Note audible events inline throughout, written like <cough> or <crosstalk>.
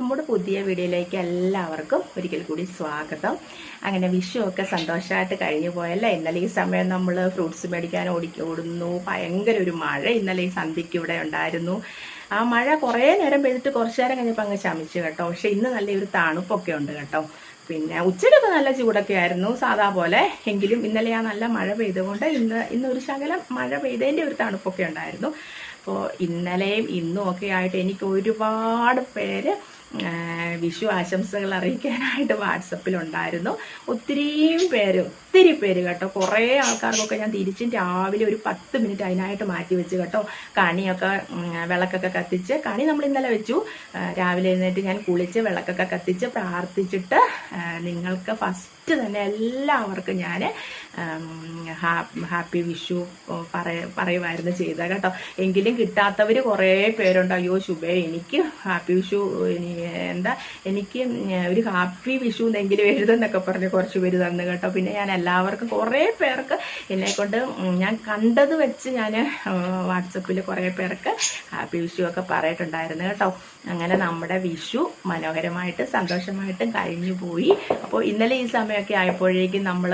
നമ്മുടെ പുതിയ വീഡിയോയിലേക്ക് എല്ലാവർക്കും ഒരിക്കൽ കൂടി സ്വാഗതം. അങ്ങനെ വിഷു ഒക്കെ സന്തോഷമായിട്ട് കഴിഞ്ഞു പോയല്ലേ? ഇന്നലെ ഈ സമയം നമ്മൾ ഫ്രൂട്ട്സ് മേടിക്കാൻ ഓടി ഓടുന്നു. ഭയങ്കര ഒരു മഴ ഇന്നലെ ഈ സന്ധ്യയ്ക്ക് ഇവിടെ ഉണ്ടായിരുന്നു. ആ മഴ കുറേ നേരം പെയ്തിട്ട് കുറച്ച് നേരം കഴിഞ്ഞപ്പോൾ അങ്ങ് ശമിച്ചു കേട്ടോ. പക്ഷേ ഇന്ന് നല്ലൊരു തണുപ്പൊക്കെ ഉണ്ട് കേട്ടോ. പിന്നെ ഉച്ചയ്ക്കൊക്കെ നല്ല ചൂടൊക്കെ ആയിരുന്നു സാധാ പോലെ. എങ്കിലും ഇന്നലെ ആ നല്ല മഴ പെയ്തുകൊണ്ട് ഇന്ന് ഇന്ന് ഒരു ശകലം മഴ പെയ്തതിന്റെ ഒരു തണുപ്പൊക്കെ ഉണ്ടായിരുന്നു. അപ്പോൾ ഇന്നലെയും ഇന്നും ഒക്കെ ആയിട്ട് എനിക്ക് ഒരുപാട് പേര് വിഷു ആശംസകൾ അറിയിക്കാനായിട്ട് വാട്സപ്പിലുണ്ടായിരുന്നു. ഒത്തിരിയും പേര് ഒത്തിരി പേര് കേട്ടോ. കുറേ ആൾക്കാർക്കൊക്കെ ഞാൻ തിരിച്ചും രാവിലെ ഒരു പത്ത് മിനിറ്റ് അതിനായിട്ട് മാറ്റി വെച്ച് കേട്ടോ. കണിയൊക്കെ വിളക്കൊക്കെ കത്തിച്ച് കണി നമ്മൾ ഇന്നലെ വെച്ചു. രാവിലെ എഴുന്നേറ്റ് ഞാൻ കുളിച്ച് വിളക്കൊക്കെ കത്തിച്ച് പ്രാർത്ഥിച്ചിട്ട് നിങ്ങൾക്ക് ഫസ്റ്റ് തന്നെ എല്ലാവർക്കും ഞാൻ ഹാപ്പി വിഷു പറയ പറയുമായിരുന്നു ചെയ്തത് കേട്ടോ. എങ്കിലും കിട്ടാത്തവർ കുറേ പേരുണ്ട്. അയ്യോ ശുഭേ എനിക്ക് ഹാപ്പി വിഷു എന്താ എനിക്ക് ഒരു ഹാപ്പി വിഷു എന്നെങ്കിലും എഴുതുന്നൊക്കെ പറഞ്ഞ് കുറച്ച് പേര് തന്നു കേട്ടോ. പിന്നെ ഞാൻ എല്ലാവർക്കും കുറേ പേർക്ക് എന്നെ കൊണ്ട് ഞാൻ കണ്ടത് വെച്ച് ഞാൻ വാട്സപ്പിൽ കുറേ പേർക്ക് ഹാപ്പി വിഷു ഒക്കെ പറയിട്ടുണ്ടായിരുന്നു കേട്ടോ. അങ്ങനെ നമ്മുടെ വിഷു മനോഹരമായിട്ട് സന്തോഷമായിട്ടും കഴിഞ്ഞു പോയി. അപ്പോൾ ഇന്നലെ ഈ സമയമൊക്കെ ആയപ്പോഴേക്കും നമ്മൾ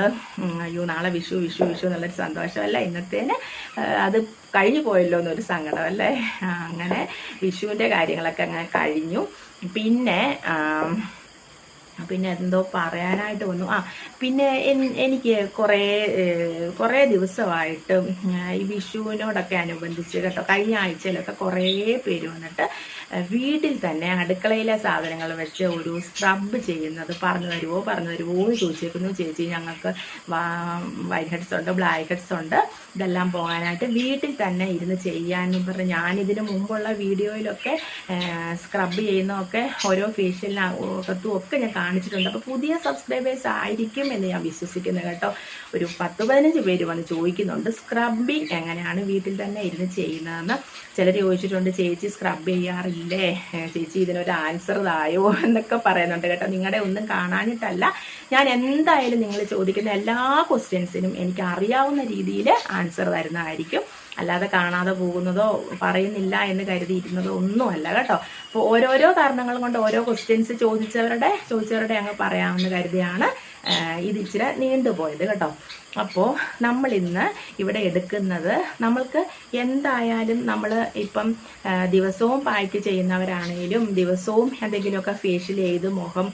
അയ്യോ നാളെ വിഷു വിഷു വിഷു എന്നുള്ളൊരു സന്തോഷമല്ല. ഇന്നത്തേന് അത് കഴിഞ്ഞു പോയല്ലോ എന്നൊരു സങ്കടം അല്ലേ? അങ്ങനെ വിഷുവിന്റെ കാര്യങ്ങളൊക്കെ അങ്ങനെ കഴിഞ്ഞു. പിന്നെ പിന്നെ എന്തോ പറയാനായിട്ട് വന്നു. ആ പിന്നെ എനിക്ക് കുറേ കുറേ ദിവസമായിട്ട് ഈ വിഷുവിനോടൊക്കെ അനുബന്ധിച്ച് കേട്ടോ കഴിഞ്ഞ ആഴ്ചയിലൊക്കെ കുറേ പേര് വന്നിട്ട് വീട്ടിൽ തന്നെ അടുക്കളയിലെ സാധനങ്ങൾ വെച്ച് ഒരു സ്ക്രബ് ചെയ്യുന്നത് പറഞ്ഞു തരുമോ പറഞ്ഞു തരുമോ എന്ന് ചോദിച്ചേക്കുന്നു. ചേച്ചി ഞങ്ങൾക്ക് വൈറ്റ് ഹെഡ്സ് ഉണ്ട് ബ്ലാക്ക് ഹെഡ്സ് ഉണ്ട്. ഇതെല്ലാം പോകാനായിട്ട് വീട്ടിൽ തന്നെ ഇരുന്ന് ചെയ്യാമെന്ന് പറഞ്ഞ് ഞാനിതിന് മുമ്പുള്ള വീഡിയോയിലൊക്കെ സ്ക്രബ് ചെയ്യുന്നതൊക്കെ ഓരോ ഫേഷ്യലിനകത്തും ഒക്കെ ഞാൻ കാണിച്ചിട്ടുണ്ട്. അപ്പോൾ പുതിയ സബ്സ്ക്രൈബേഴ്സ് ആയിരിക്കും എന്ന് ഞാൻ വിശ്വസിക്കുന്നു കേട്ടോ. ഒരു പത്ത് പതിനഞ്ച് പേര് വന്ന് ചോദിക്കുന്നുണ്ട് സ്ക്രബിങ് എങ്ങനെയാണ് വീട്ടിൽ തന്നെ ഇരുന്ന് ചെയ്യുന്നതെന്ന്? ചിലർ ചോദിച്ചിട്ടുണ്ട് ചേച്ചി സ്ക്രബ് ചെയ്യാറില്ലേ? ചേച്ചി ഇതിനൊരു ആൻസർ തായോ? എന്നൊക്കെ പറയുന്നുണ്ട് കേട്ടോ. നിങ്ങളുടെ ഒന്നും കാണാനിട്ടല്ല ഞാൻ എന്തായാലും നിങ്ങൾ ചോദിക്കുന്ന എല്ലാ ക്വസ്റ്റ്യൻസിനും എനിക്ക് അറിയാവുന്ന രീതിയിൽ ആൻസർ തരുന്നതായിരിക്കും. അല്ലാതെ കാണാതെ പോകുന്നതോ പറയുന്നില്ല എന്ന് കരുതിയിരുന്നതോ ഒന്നുമല്ല കേട്ടോ. അപ്പോൾ ഓരോരോ കാരണങ്ങൾ കൊണ്ട് ഓരോ ക്വസ്റ്റ്യൻസ് ചോദിച്ചവരുടെ ചോദിച്ചവരുടെ അങ്ങ് പറയാമെന്ന് കരുതിയാണ് ഇത് ഇച്ചിരി നീണ്ടുപോയത് കേട്ടോ. അപ്പോൾ നമ്മൾ ഇന്ന് ഇവിടെ എടുക്കുന്നത് നമ്മൾക്ക് എന്തായാലും നമ്മൾ ഇപ്പം ദിവസവും പാക്ക് ചെയ്യുന്നവരാണെങ്കിലും ദിവസവും എന്തെങ്കിലുമൊക്കെ ഫേഷ്യൽ ചെയ്ത് മുഖം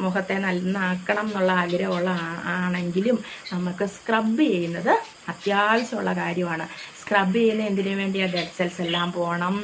മുഖത്തെ നന്നാക്കണം എന്നുള്ള ആഗ്രഹമുള്ള ആണെങ്കിലും നമുക്ക് സ്ക്രബ് ചെയ്യുന്നത് അത്യാവശ്യമുള്ള കാര്യമാണ്. സ്ക്രബ് ചെയ്യുന്ന എന്തിനു വേണ്ടിയാണ് ഡെഡ് സെൽസ് എല്ലാം പോകണം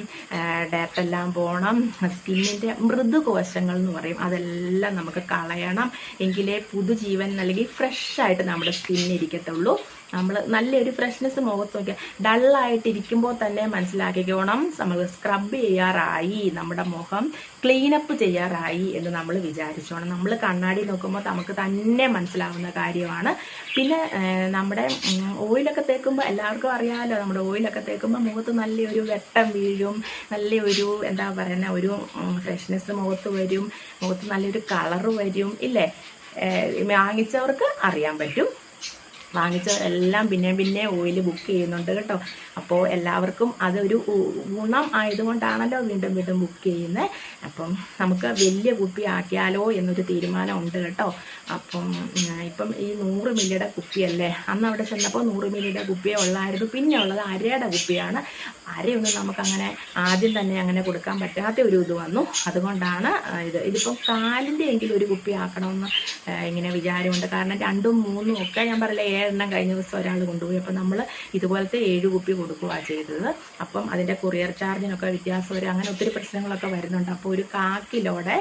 ഡേറ്റ് എല്ലാം പോകണം സ്കിന്നിന്റെ മൃദുകോശങ്ങൾ എന്ന് പറയും. അതെല്ലാം നമുക്ക് കളയണം. എങ്കിലേ പുതുജീവൻ നൽകി ഫ്രഷ് ആയിട്ട് നമ്മുടെ സ്കിന്നിന് ഇരിക്കത്തുള്ളൂ. നമ്മൾ നല്ലൊരു ഫ്രഷ്നെസ് മുഖത്ത് നോക്കിയാൽ ഡള്ളായിട്ടിരിക്കുമ്പോൾ തന്നെ മനസ്സിലാക്കിക്കോണം. നമ്മൾ സ്ക്രബ് ചെയ്യാറായി. നമ്മുടെ മുഖം ക്ലീനപ്പ് ചെയ്യാറായി എന്ന് നമ്മൾ വിചാരിച്ചോണം. നമ്മൾ കണ്ണാടി നോക്കുമ്പോൾ നമുക്ക് തന്നെ മനസ്സിലാവുന്ന കാര്യമാണ്. പിന്നെ നമ്മുടെ ഓയിലൊക്കെ തേക്കുമ്പോൾ എല്ലാവർക്കും അറിയാമല്ലോ നമ്മുടെ ഓയിലൊക്കെ തേക്കുമ്പോൾ മുഖത്ത് നല്ലൊരു വെട്ടം വീഴും. നല്ലൊരു എന്താ പറയുന്ന ഒരു ഫ്രഷ്നെസ് മുഖത്ത് വരും. മുഖത്ത് നല്ലൊരു കളറ് വരും. ഇല്ലേ? വാങ്ങിച്ചവർക്ക് അറിയാൻ പറ്റും. വാങ്ങിച്ചവരെല്ലാം പിന്നെ പിന്നെ ഓയിൽ ബുക്ക് ചെയ്യുന്നുണ്ട് കേട്ടോ. അപ്പോൾ എല്ലാവർക്കും അതൊരു ഗുണം ആയതുകൊണ്ടാണല്ലോ വീണ്ടും വീണ്ടും ബുക്ക് ചെയ്യുന്നത് അപ്പം നമുക്ക് വലിയ കുപ്പി ആക്കിയാലോ എന്നൊരു തീരുമാനം ഉണ്ട് കേട്ടോ. അപ്പം ഇപ്പം ഈ നൂറ് മില്ലിയുടെ കുപ്പിയല്ലേ? അന്ന് അവിടെ ചെന്നപ്പോൾ നൂറ് മില്ലിയുടെ കുപ്പിയേ ഉള്ളായിരുന്നു. പിന്നെ ഉള്ളത് അരയുടെ കുപ്പിയാണ്. അരയൊന്നും നമുക്കങ്ങനെ ആദ്യം തന്നെ അങ്ങനെ കൊടുക്കാൻ പറ്റാത്ത ഒരു ഇത് വന്നു. അതുകൊണ്ടാണ് ഇത്. ഇതിപ്പം കാലിന്റെ എങ്കിലും ഒരു കുപ്പി ആക്കണമെന്ന് ഇങ്ങനെ വിചാരമുണ്ട്. കാരണം രണ്ടും മൂന്നും ഒക്കെ ഞാൻ പറയില്ല ഏഴെണ്ണം കഴിഞ്ഞ ദിവസം ഒരാൾ കൊണ്ടുപോയി. അപ്പം നമ്മൾ ഇതുപോലത്തെ ഏഴ് കുപ്പി കൊടുക്കുകയാണ് ചെയ്തത്. അപ്പം അതിന്റെ കൊറിയർ ചാർജിനൊക്കെ വ്യത്യാസം വരും. അങ്ങനെ ഒത്തിരി പ്രശ്നങ്ങളൊക്കെ വരുന്നുണ്ട്. അപ്പോൾ ഒരു കാക്കിലോടെ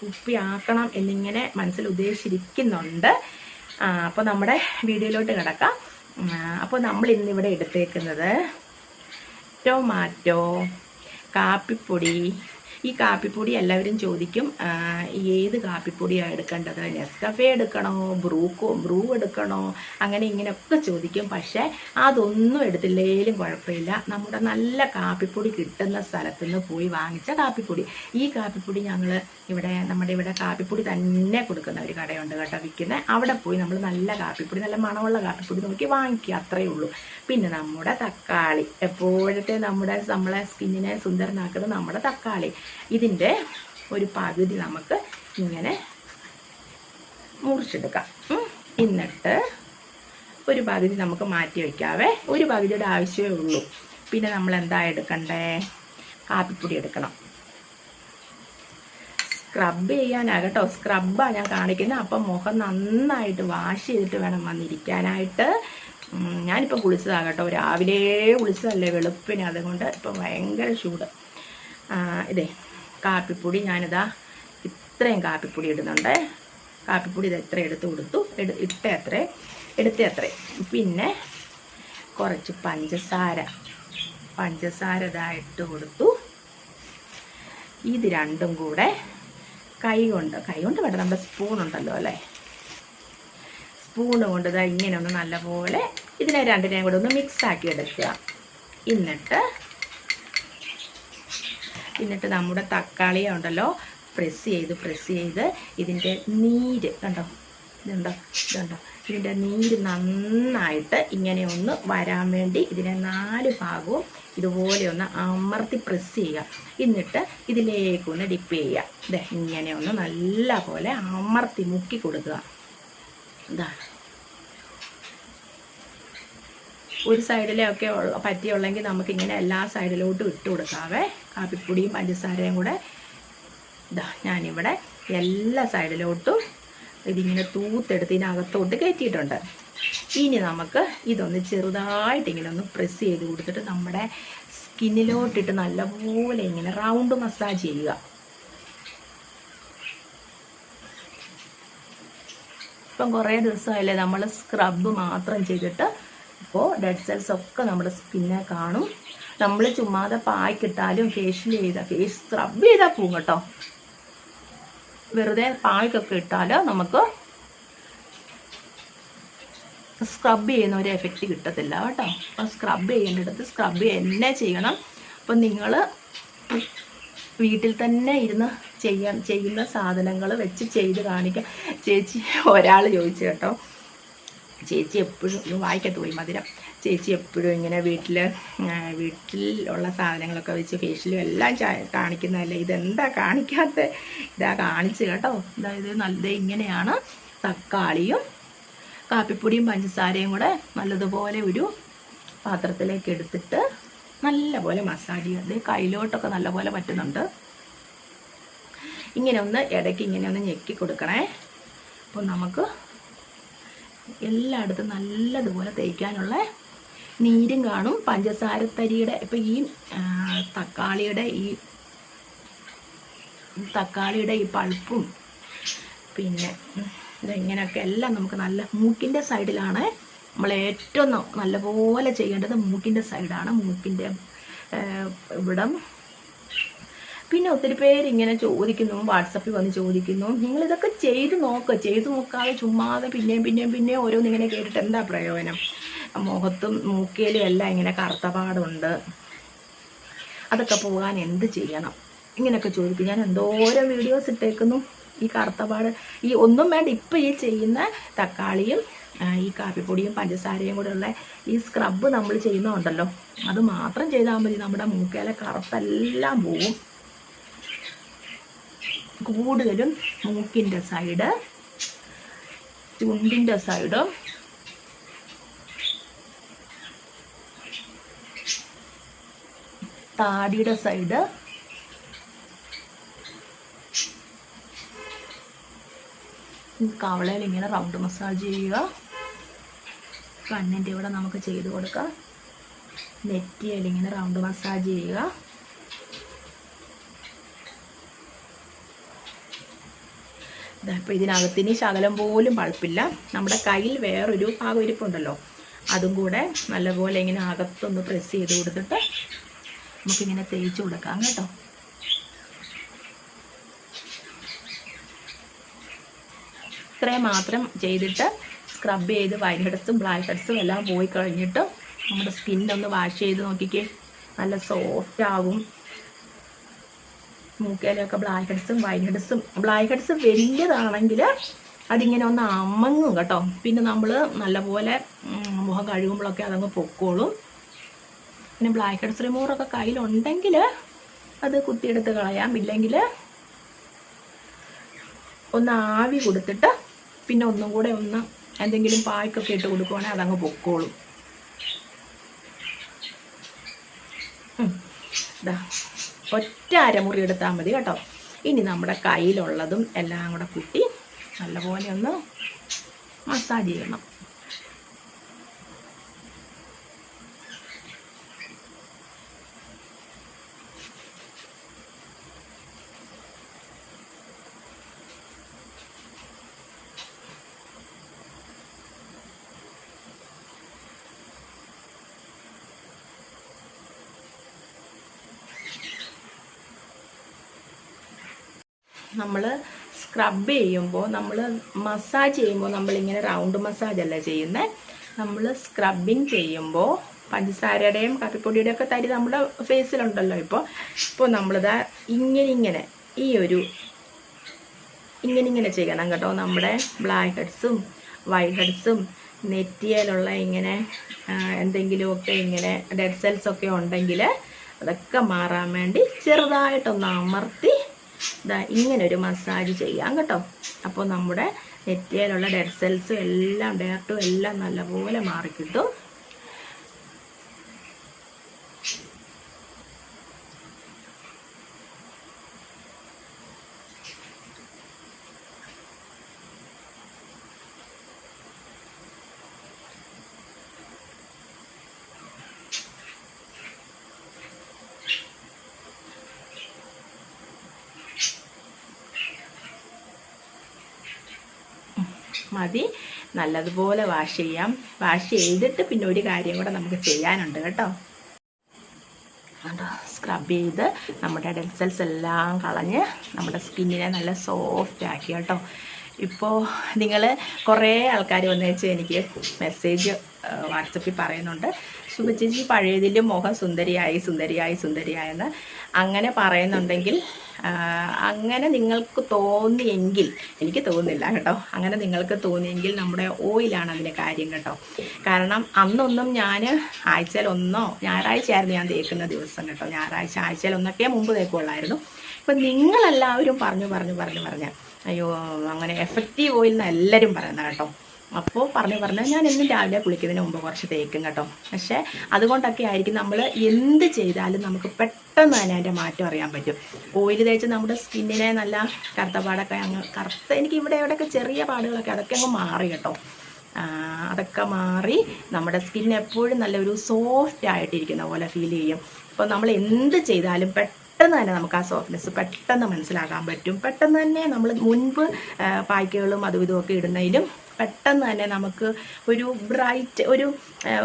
കുപ്പി ആക്കണം എന്നിങ്ങനെ മനസ്സിൽ ഉദ്ദേശിച്ചിരിക്കുന്നുണ്ട്. അപ്പോൾ നമ്മുടെ വീഡിയോയിലോട്ട് കിടക്കാം. അപ്പോൾ നമ്മൾ ഇന്നിവിടെ എടുത്തേക്കുന്നത് ടൊമാറ്റോ കാപ്പിപ്പൊടി ഈ കാപ്പിപ്പൊടി എല്ലാവരും ചോദിക്കും ഏത് കാപ്പിപ്പൊടിയാണ് എടുക്കേണ്ടത്? നെസ്കഫേ എടുക്കണോ? ബ്രൂക്കോ ബ്രൂ എടുക്കണോ? അങ്ങനെ ഇങ്ങനെയൊക്കെ ചോദിക്കും. പക്ഷേ അതൊന്നും എടുത്തില്ലേലും കുഴപ്പമില്ല. നമ്മുടെ നല്ല കാപ്പിപ്പൊടി കിട്ടുന്ന സ്ഥലത്തു നിന്ന് പോയി വാങ്ങിച്ച കാപ്പിപ്പൊടി. ഈ കാപ്പിപ്പൊടി ഞങ്ങൾ ഇവിടെ നമ്മുടെ ഇവിടെ കാപ്പിപ്പൊടി തന്നെ കൊടുക്കുന്ന ഒരു കടയുണ്ട് കേട്ടോ വിൽക്കുന്നത് അവിടെ പോയി നമ്മൾ നല്ല കാപ്പിപ്പൊടി നല്ല മണമുള്ള കാപ്പിപ്പൊടി നോക്കി വാങ്ങിക്കുക അത്രയേ ഉള്ളൂ. പിന്നെ നമ്മുടെ തക്കാളി. എപ്പോഴത്തെ നമ്മുടെ നമ്മളെ സ്കിന്നിനെ സുന്ദരനാക്കുന്നത് നമ്മുടെ തക്കാളി. ഇതിന്റെ ഒരു പകുതി നമുക്ക് ഇങ്ങനെ മുറിച്ചെടുക്കാം. എന്നിട്ട് ഒരു പകുതി നമുക്ക് മാറ്റി വയ്ക്കാവേ. ഒരു പകുതിയുടെ ആവശ്യമേ ഉള്ളൂ. പിന്നെ നമ്മൾ എന്താ എടുക്കണ്ടേ? കാപ്പിപ്പൊടി എടുക്കണം. സ്ക്രബ് ചെയ്യാനാ കേട്ടോ. സ്ക്രബാണ് ഞാൻ കാണിക്കുന്നത്. അപ്പം മുഖം നന്നായിട്ട് വാഷ് ചെയ്തിട്ട് വേണം വന്നിരിക്കാനായിട്ട്. ഞാനിപ്പോൾ ഞാനിപ്പം കുളിച്ചതാണ് കേട്ടോ. രാവിലെ കുളിച്ചതല്ലേ വെളുപ്പിന്. അതുകൊണ്ട് ഇപ്പം ഭയങ്കര ചൂട്. ഇതേ കാപ്പിപ്പൊടി ഞാനിതാ ഇത്രയും കാപ്പിപ്പൊടി ഇടുന്നുണ്ട്. കാപ്പിപ്പൊടി ഇത് എത്ര എടുത്ത് കൊടുത്തു. എടു ഇട്ട എത്ര എടുത്ത എത്ര പിന്നെ കുറച്ച് പഞ്ചസാര. പഞ്ചസാര ഇതായിട്ട് കൊടുത്തു. ഇത് രണ്ടും കൂടെ കൈ കൊണ്ട് കൈ കൊണ്ട് വേണ്ട നമ്മുടെ സ്പൂൺ ഉണ്ടല്ലോ അല്ലേ? സ്പൂണ് കൊണ്ട് ഇതാ ഇങ്ങനെ ഒന്ന് നല്ലപോലെ ഇതിനെ രണ്ടിനെയും കൂടെ ഒന്ന് മിക്സ് ആക്കി എടുക്കുക. എന്നിട്ട് എന്നിട്ട് നമ്മുടെ തക്കാളി ഉണ്ടല്ലോ പ്രസ് ചെയ്ത് പ്രസ് ചെയ്ത് ഇതിന്റെ നീര് കണ്ടോ? ഇതുണ്ടോ? ഇതുണ്ടോ? ഇതിന്റെ നീര് നന്നായിട്ട് ഇങ്ങനെ ഒന്ന് വരാൻ വേണ്ടി ഇതിനെ നാല് ഭാഗവും ഇതുപോലെ ഒന്ന് അമർത്തി പ്രസ് ചെയ്യുക. എന്നിട്ട് ഇതിലേക്കൊന്ന് ഡിപ്പ് ചെയ്യുക. ഇതേ ഇങ്ങനെ ഒന്ന് നല്ല പോലെ അമർത്തി മുക്കി കൊടുക്കുക. ഇതാ ഒരു സൈഡിലൊക്കെ ഉള്ള പറ്റിയുള്ളെങ്കിൽ നമുക്കിങ്ങനെ എല്ലാ സൈഡിലോട്ടും ഇട്ട് കൊടുക്കാവേ. കാപ്പിപ്പൊടിയും പഞ്ചസാരയും കൂടെ. ഇതാ ഞാനിവിടെ എല്ലാ സൈഡിലോട്ടും ഇതിങ്ങനെ തൂത്തെടുത്ത് ഇതിനകത്തോട്ട് കയറ്റിയിട്ടുണ്ട്. ഇനി നമുക്ക് ഇതൊന്ന് ചെറുതായിട്ട് ഇങ്ങനെ ഒന്ന് പ്രസ് ചെയ്ത് കൊടുത്തിട്ട് നമ്മുടെ സ്കിന്നിലോട്ടിട്ട് നല്ലപോലെ ഇങ്ങനെ റൗണ്ട് മസാജ് ചെയ്യുക. ഇപ്പം കുറേ ദിവസമായില്ലേ നമ്മൾ സ്ക്രബ് മാത്രം ചെയ്തിട്ട് അപ്പോൾ ഡെഡ് സെൽസ് ഒക്കെ നമ്മുടെ സ്കിന്നെ കാണും. നമ്മൾ ചുമ്മാതെ പായ്ക്കിട്ടാലും ഫേഷ്യൽ ചെയ്താൽ ഫേസ് സ്ക്രബ് ചെയ്താൽ പോകും കേട്ടോ. വെറുതെ പായ്ക്കൊക്കെ ഇട്ടാൽ നമുക്ക് സ്ക്രബ് ചെയ്യുന്ന ഒരു എഫക്റ്റ് കിട്ടത്തില്ല കേട്ടോ. അപ്പം സ്ക്രബ് ചെയ്യേണ്ടിടത്ത് സ്ക്രബ് തന്നെ ചെയ്യണം. അപ്പം നിങ്ങൾ വീട്ടിൽ തന്നെ ഇരുന്ന് ചെയ്യാൻ ചെയ്യുന്ന സാധനങ്ങൾ വെച്ച് ചെയ്ത് കാണിക്കാം. ചേച്ചി ഒരാൾ ചോദിച്ചു കേട്ടോ. ചേച്ചി എപ്പോഴും വായിക്കത്ത് പോയി മധുരം. ചേച്ചി എപ്പോഴും ഇങ്ങനെ വീട്ടിൽ വീട്ടിൽ ഉള്ള സാധനങ്ങളൊക്കെ വെച്ച് ഫേഷ്യലും എല്ലാം കാണിക്കുന്നതല്ലേ? ഇതെന്താ കാണിക്കാത്ത? ഇതാ കാണിച്ച് കേട്ടോ. ഇതാ ഇത് നല്ല ഇങ്ങനെയാണ് തക്കാളിയും കാപ്പിപ്പൊടിയും പഞ്ചസാരയും കൂടെ നല്ലതുപോലെ ഒരു പാത്രത്തിലേക്ക് എടുത്തിട്ട് നല്ലപോലെ മസാജ് ചെയ്യുക. ഇത് കയ്യിലോട്ടൊക്കെ നല്ലപോലെ പറ്റുന്നുണ്ട്. ഇങ്ങനെ ഒന്ന് ഇടയ്ക്ക് ഇങ്ങനെ ഒന്ന് ഞെക്കി കൊടുക്കണേ. അപ്പോൾ നമുക്ക് എല്ലായിടത്തും നല്ലതുപോലെ തേക്കാനുള്ള നീരും കാണും. പഞ്ചസാരത്തരിയുടെ ഇപ്പം ഈ തക്കാളിയുടെ ഈ തക്കാളിയുടെ ഈ പൾപ്പും പിന്നെ ഇതെങ്ങനെയൊക്കെ എല്ലാം നമുക്ക് നല്ല മൂക്കിന്റെ സൈഡിലാണ് നമ്മൾ ഏറ്റവും നല്ലപോലെ ചെയ്യേണ്ടത് മൂക്കിന്റെ സൈഡാണ്. മൂക്കിന്റെ ഇവിടം. പിന്നെ ഒത്തിരി പേര് ഇങ്ങനെ ചോദിക്കുന്നു വാട്സപ്പിൽ വന്ന് ചോദിക്കുന്നു നിങ്ങൾ ഇതൊക്കെ ചെയ്ത് നോക്കുക ചെയ്ത് നോക്കാതെ ചുമ്മാതെ പിന്നെയും പിന്നെയും പിന്നെയും ഓരോന്നിങ്ങനെ കേട്ടിട്ട് എന്താ പ്രയോജനം? മുഖത്തും മൂക്കയിലും എല്ലാം ഇങ്ങനെ കറുത്ത പാടുണ്ട്. അതൊക്കെ പോകാൻ എന്ത് ചെയ്യണം? ഇങ്ങനെയൊക്കെ ചോദിക്കും. ഞാൻ എന്തോരം വീഡിയോസ് ഇട്ടേക്കുന്നു. ഈ കറുത്തപാട് ഈ ഒന്നും വേണ്ട. ഇപ്പം ഈ ചെയ്യുന്ന തക്കാളിയും ഈ കാപ്പിപ്പൊടിയും പഞ്ചസാരയും കൂടെ ഉള്ള ഈ സ്ക്രബ്ബ് നമ്മൾ ചെയ്യുന്നുണ്ടല്ലോ അത് മാത്രം ചെയ്താൽ മതി. നമ്മുടെ മൂക്കയിലെ കറുപ്പെല്ലാം പോവും. കൂടുതലും മൂക്കിന്റെ സൈഡ് ചുണ്ടിന്റെ സൈഡ് താടിയുടെ സൈഡ്. കവളയിൽ ഇങ്ങനെ റൗണ്ട് മസാജ് ചെയ്യുക. കണ്ണിന്റെ ഇവിടെ നമുക്ക് ചെയ്ത് കൊടുക്കുക നെറ്റിയിൽ ഇങ്ങനെ റൗണ്ട് മസാജ് ചെയ്യുക. ഇപ്പോൾ ഇതിനകത്ത് ഇനി ശകലം പോലും പഴുപ്പില്ല. നമ്മുടെ കയ്യിൽ വേറൊരു ഭാഗം ഇരിപ്പുണ്ടല്ലോ അതും കൂടെ നല്ലപോലെ ഇങ്ങനെ അകത്തൊന്ന് പ്രസ് ചെയ്ത് കൊടുത്തിട്ട് നമുക്കിങ്ങനെ തേച്ച് കൊടുക്കാം. കേട്ടോ? ഇത്രയും മാത്രം ചെയ്തിട്ട് സ്ക്രബ് ചെയ്ത് വൈറ്റ് ഹെഡ്സും ബ്ലാക്ക് ഹെഡ്സും എല്ലാം പോയി കഴിഞ്ഞിട്ട് നമ്മുടെ സ്കിന്നൊന്ന് വാഷ് ചെയ്ത് നോക്കിക്കേ. നല്ല സോഫ്റ്റ് ആകും മൂക്കയിലൊക്കെ ബ്ലാക്ക് ഹെഡ്സും വൈറ്റ് ഹെഡ്സും ബ്ലാക്ക് ഹെഡ്സ് വലിയതാണെങ്കിൽ അതിങ്ങനെ ഒന്ന് അമങ്ങും കേട്ടോ. പിന്നെ നമ്മൾ നല്ലപോലെ മുഖം കഴുകുമ്പോഴൊക്കെ അതങ്ങ് പൊക്കോളും. പിന്നെ ബ്ലാക്ക് ഹെഡ്സ് റിമൂവറൊക്കെ കയ്യിലുണ്ടെങ്കിൽ അത് കുത്തിയെടുത്ത് കളയാം. ഇല്ലെങ്കിൽ ഒന്ന് ആവി കൊടുത്തിട്ട് പിന്നെ ഒന്നും കൂടെ ഒന്ന് എന്തെങ്കിലും പായ്ക്കൊക്കെ ഇട്ട് കൊടുക്കുവാണെങ്കിൽ അതങ്ങ് പൊക്കോളും. ഒറ്റ അരമുറി എടുത്താൽ മതി കേട്ടോ. ഇനി നമ്മുടെ കയ്യിലുള്ളതും എല്ലാം കൂടെ കൂട്ടി നല്ലപോലെ ഒന്ന് മസാജ് ചെയ്യണം. നമ്മൾ സ്ക്രബ് ചെയ്യുമ്പോൾ നമ്മൾ മസാജ് ചെയ്യുമ്പോൾ നമ്മളിങ്ങനെ റൗണ്ട് മസാജ് അല്ല ചെയ്യുന്നത് നമ്മൾ സ്ക്രബിങ് ചെയ്യുമ്പോൾ പഞ്ചസാരയുടെയും കാപ്പിപ്പൊടിയുടെയും ഒക്കെ തരി നമ്മുടെ ഫേസിലുണ്ടല്ലോ ഇപ്പോൾ ഇപ്പോൾ നമ്മളിതാ ഇങ്ങനെ ഇങ്ങനെ ഈ ഒരു ഇങ്ങനെ ഇങ്ങനെ ചെയ്യണം കേട്ടോ. നമ്മുടെ ബ്ലാക്ക് ഹെഡ്സും വൈറ്റ് ഹെഡ്സും നെറ്റിയിലുള്ള ഇങ്ങനെ എന്തെങ്കിലുമൊക്കെ ഇങ്ങനെ ഡെഡ് സെൽസ് ഒക്കെ ഉണ്ടെങ്കിൽ അതൊക്കെ മാറാൻ വേണ്ടി ചെറുതായിട്ടൊന്ന് അമർത്തി ഇതാ ഇങ്ങനെ ഒരു മസാജ് ചെയ്യാം കേട്ടോ. അപ്പോൾ നമ്മുടെ നെറ്റിയിലുള്ള ഡെഡ് സെൽസും എല്ലാം ഡയറക്റ്റും എല്ലാം നല്ലപോലെ മാറിക്കിട്ടും. മതി. നല്ലതുപോലെ വാഷ് ചെയ്യാം. വാഷ് ചെയ്തിട്ട് പിന്നെ ഒരു കാര്യം കൂടെ നമുക്ക് ചെയ്യാനുണ്ട് കേട്ടോ. സ്ക്രബ് ചെയ്ത് നമ്മുടെ ഡെഡ് സെൽസ് എല്ലാം കളഞ്ഞ് നമ്മുടെ സ്കിന്നിനെ നല്ല സോഫ്റ്റ് ആക്കി കേട്ടോ. ഇപ്പോൾ നിങ്ങൾ കുറേ ആൾക്കാർ വന്നു വെച്ചാൽ എനിക്ക് മെസ്സേജ് വാട്സപ്പിൽ പറയുന്നുണ്ട്. ശുഭചേച്ചി പഴയതിലും മുഖം സുന്ദരിയായി സുന്ദരിയായി സുന്ദരിയായെന്ന് അങ്ങനെ പറയുന്നുണ്ടെങ്കിൽ അങ്ങനെ നിങ്ങൾക്ക് തോന്നിയെങ്കിൽ എനിക്ക് തോന്നുന്നില്ല കേട്ടോ. അങ്ങനെ നിങ്ങൾക്ക് തോന്നിയെങ്കിൽ നമ്മുടെ ഓയിലാണ് അതിന്റെ കാര്യം കേട്ടോ. കാരണം അന്നൊന്നും ഞാൻ ആഴ്ചയിൽ ഒന്നോ ഞായറാഴ്ചയായിരുന്നു ഞാൻ തേക്കുന്ന ദിവസം കേട്ടോ. ഞായറാഴ്ച ആഴ്ചയിൽ ഒന്നൊക്കെ മുമ്പ് തേക്കുള്ളായിരുന്നു. ഇപ്പം നിങ്ങളെല്ലാവരും പറഞ്ഞു പറഞ്ഞു പറഞ്ഞു പറഞ്ഞ്. അയ്യോ അങ്ങനെ എഫക്റ്റീവ് ഓയിൽ എന്ന് എല്ലാവരും പറയുന്നത് കേട്ടോ. അപ്പോൾ പറഞ്ഞു പറഞ്ഞാൽ ഞാൻ എന്നും രാവിലെ കുളിക്കുന്നതിന് മുമ്പ് കുറച്ച് തേക്കും കേട്ടോ. പക്ഷേ അതുകൊണ്ടൊക്കെ ആയിരിക്കും നമ്മൾ എന്ത് ചെയ്താലും നമുക്ക് പെട്ടെന്ന് തന്നെ അതിന്റെ മാറ്റം അറിയാൻ പറ്റും. ഓയിൽ തേച്ച് നമ്മുടെ സ്കിന്നിനെ നല്ല കറുത്ത പാടൊക്കെ അങ്ങ് കറുത്ത എനിക്ക് ഇവിടെ എവിടെയൊക്കെ ചെറിയ പാടുകളൊക്കെ അതൊക്കെ അങ്ങ് മാറി കേട്ടോ. അതൊക്കെ മാറി നമ്മുടെ സ്കിൻ എപ്പോഴും നല്ലൊരു സോഫ്റ്റ് ആയിട്ടിരിക്കുന്ന പോലെ ഫീൽ ചെയ്യും. അപ്പോൾ നമ്മൾ എന്ത് ചെയ്താലും പെട്ടെന്ന് തന്നെ നമുക്ക് ആ സോഫ്റ്റ്നെസ് പെട്ടെന്ന് മനസ്സിലാക്കാൻ പറ്റും. പെട്ടെന്ന് തന്നെ നമ്മൾ മുൻപ് പായ്ക്കുകളും അതും ഇതുമൊക്കെ ഇടുന്നതിലും പെട്ടെന്ന് തന്നെ നമുക്ക് ഒരു ബ്രൈറ്റ് ഒരു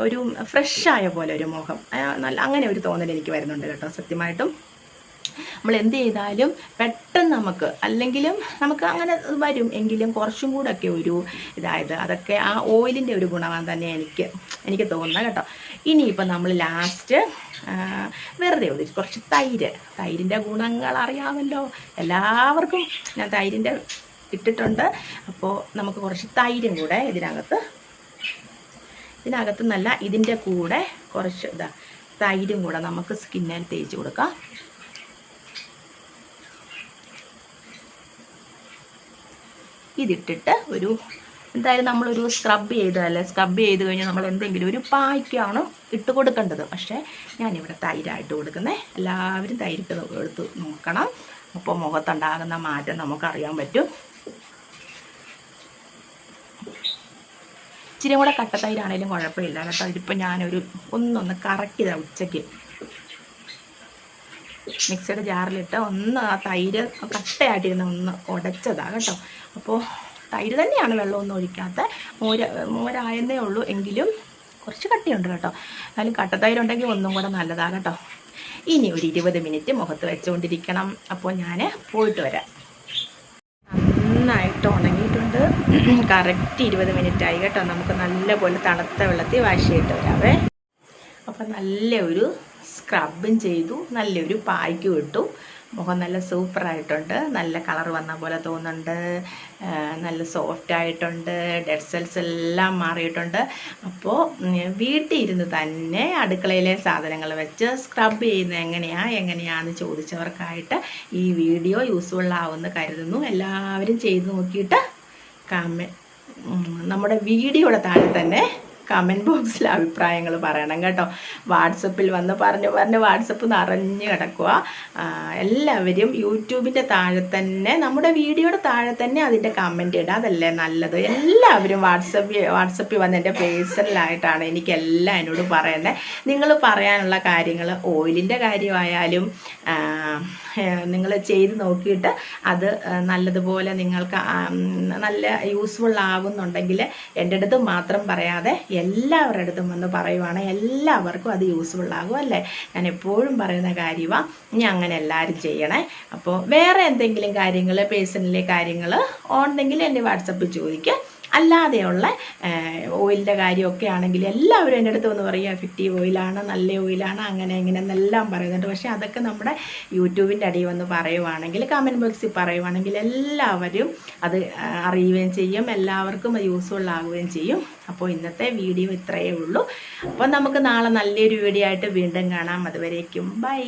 ഒരു ഫ്രഷായ പോലെ ഒരു മുഖം. നല്ല അങ്ങനെ ഒരു തോന്നൽ എനിക്ക് വരുന്നുണ്ട് കേട്ടോ സത്യമായിട്ടും. നമ്മൾ എന്ത് ചെയ്താലും പെട്ടെന്ന് നമുക്ക് അല്ലെങ്കിലും നമുക്ക് അങ്ങനെ വരും. എങ്കിലും കുറച്ചും കൂടെ ഒക്കെ ഒരു ഇതായത് അതൊക്കെ ആ ഓയിലിന്റെ ഒരു ഗുണമാണ് തന്നെ എനിക്ക് എനിക്ക് തോന്നുന്നത് കേട്ടോ. ഇനിയിപ്പോൾ നമ്മൾ ലാസ്റ്റ് വെറുതെ ഒരു കുറച്ച് തൈര്. തൈരിന്റെ ഗുണങ്ങൾ അറിയാമല്ലോ. എല്ലാവർക്കും ഞാൻ തൈരിന്റെ ഇട്ടിട്ടുണ്ട്. അപ്പോൾ നമുക്ക് കുറച്ച് തൈരും കൂടെ ഇതിനകത്ത് ഇതിനകത്ത് നല്ല ഇതിന്റെ കൂടെ കുറച്ച് ഇതാ തൈരും കൂടെ നമുക്ക് സ്കിന്നിൽ തേച്ച് കൊടുക്കാം. ഇതിട്ടിട്ട് ഒരു എന്തായാലും നമ്മളൊരു സ്ക്രബ് ചെയ്തതല്ലേ? സ്ക്രബ് ചെയ്ത് കഴിഞ്ഞാൽ നമ്മൾ എന്തെങ്കിലും ഒരു പായ്ക്കാണ് ഇട്ട് കൊടുക്കേണ്ടത്. പക്ഷേ ഞാനിവിടെ തൈരായിട്ട് കൊടുക്കുന്നത് എല്ലാവരും തൈരിട്ട് എടുത്ത് നോക്കണം. അപ്പോൾ മുഖത്തുണ്ടാകുന്ന മാറ്റം നമുക്കറിയാൻ പറ്റും. ഇച്ചിരി കൂടെ കട്ടത്തൈരാണേലും കുഴപ്പമില്ല. കേട്ടോ ഇതിപ്പോൾ ഞാനൊരു ഒന്നൊന്ന് കറക്റ്റ് ചെയ്താൽ ഉച്ചയ്ക്ക്. മിക്സിയുടെ ജാറിലിട്ട് ഒന്ന് ആ തൈര് കട്ടയായിട്ടിരുന്ന ഒന്ന് ഉടച്ചതാ കേട്ടോ. അപ്പോൾ തൈര് തന്നെയാണ് വെള്ളമൊന്നും ഒഴിക്കാത്ത. മോര് മോരായെന്നേ ഉള്ളൂ. എങ്കിലും കുറച്ച് കട്ടിയുണ്ട് കേട്ടോ. എന്നാലും കട്ട ഉണ്ടെങ്കിൽ ഒന്നും കൂടെ നല്ലതാണ് കേട്ടോ. ഇനി ഒരു ഇരുപത് മിനിറ്റ് മുഖത്ത് വെച്ചുകൊണ്ടിരിക്കണം. അപ്പോൾ ഞാൻ പോയിട്ട് വരാം. നന്നായിട്ട് ഉണങ്ങിയിട്ടുണ്ട് കറക്റ്റ് ഇരുപത് മിനിറ്റ് ആയി കേട്ടോ. നമുക്ക് നല്ലപോലെ തണുത്ത വെള്ളത്തിൽ വാഷ് ചെയ്തിട്ട് വരാവേ. അപ്പം നല്ല ഒരു സ്ക്രബും ചെയ്തു. നല്ലൊരു പായ്ക്കും ഇട്ടു. മുഖം നല്ല സൂപ്പറായിട്ടുണ്ട് നല്ല കളർ വന്ന പോലെ തോന്നുന്നുണ്ട്. നല്ല സോഫ്റ്റ് ആയിട്ടുണ്ട്. ഡെഡ് സെൽസ് എല്ലാം മാറിയിട്ടുണ്ട്. അപ്പോൾ വീട്ടിൽ ഇരുന്ന് തന്നെ അടുക്കളയിലെ സാധനങ്ങൾ വെച്ച് സ്ക്രബ് ചെയ്യുന്നത് എങ്ങനെയാണ് എങ്ങനെയാണെന്ന് ചോദിച്ചവർക്കായിട്ട് ഈ വീഡിയോ യൂസ്ഫുള്ളാവുമെന്ന് കരുതുന്നു. എല്ലാവരും ചെയ്ത് നോക്കിയിട്ട് കമ നമ്മുടെ വീഡിയോയുടെ താഴെ തന്നെ കമന്റ് ബോക്സിൽ അഭിപ്രായങ്ങൾ പറയണം കേട്ടോ. വാട്സപ്പിൽ വന്ന് പറഞ്ഞു പറഞ്ഞ് വാട്സപ്പ് നിറഞ്ഞു കിടക്കുക. എല്ലാവരും യൂട്യൂബിന്റെ താഴെ തന്നെ നമ്മുടെ വീഡിയോയുടെ താഴെ തന്നെ അതിന്റെ കമന്റ് ഇടുക. അതല്ലേ നല്ലത്? എല്ലാവരും വാട്സപ്പിൽ വാട്സപ്പിൽ വന്ന് എന്റെ പേഴ്സണലായിട്ടാണ് എനിക്ക് എല്ലാം എന്നോട് പറയുന്നത്. നിങ്ങൾ പറയാനുള്ള കാര്യങ്ങൾ ഓയിലിന്റെ കാര്യമായാലും <laughs> നിങ്ങൾ ചെയ്ത് നോക്കിയിട്ട് അത് നല്ലതുപോലെ നിങ്ങൾക്ക് നല്ല യൂസ്ഫുൾ ആവുന്നുണ്ടെങ്കിൽ എന്റെ അടുത്ത് മാത്രം പറയാതെ എല്ലാവരുടെ അടുത്തും വന്ന് പറയുവാണ്. എല്ലാവർക്കും അത് യൂസ്ഫുൾ ആകും അല്ലേ? ഞാൻ എപ്പോഴും പറയുന്ന കാര്യമാണ് ഇനി അങ്ങനെ എല്ലാവരും ചെയ്യണേ. അപ്പോൾ വേറെ എന്തെങ്കിലും കാര്യങ്ങൾ പേഴ്സണലി കാര്യങ്ങൾ ഉണ്ടെങ്കിൽ എന്റെ വാട്സപ്പിൽ ചോദിക്കുക അല്ലാതെയുള്ള ഓയിലിന്റെ കാര്യമൊക്കെ ആണെങ്കിൽ എല്ലാവരും എന്റെ അടുത്ത് വന്ന് പറയുക എഫക്റ്റീവ് ഓയിലാണ് നല്ല ഓയിലാണ് അങ്ങനെ ഇങ്ങനെ എന്നെല്ലാം പറയുന്നുണ്ട്. പക്ഷേ അതൊക്കെ നമ്മുടെ യൂട്യൂബിന്റെ അടിയിൽ വന്ന് പറയുവാണെങ്കിൽ കമന്റ് ബോക്സിൽ പറയുവാണെങ്കിൽ എല്ലാവരും അത് അറിയുകയും ചെയ്യും എല്ലാവർക്കും യൂസ്ഫുൾ ആകുകയും ചെയ്യും. അപ്പോൾ ഇന്നത്തെ വീഡിയോ ഇത്രയേ ഉള്ളൂ. അപ്പോൾ നമുക്ക് നാളെ നല്ലൊരു വീഡിയോ ആയിട്ട് വീണ്ടും കാണാം. അതുവരേക്കും ബൈ.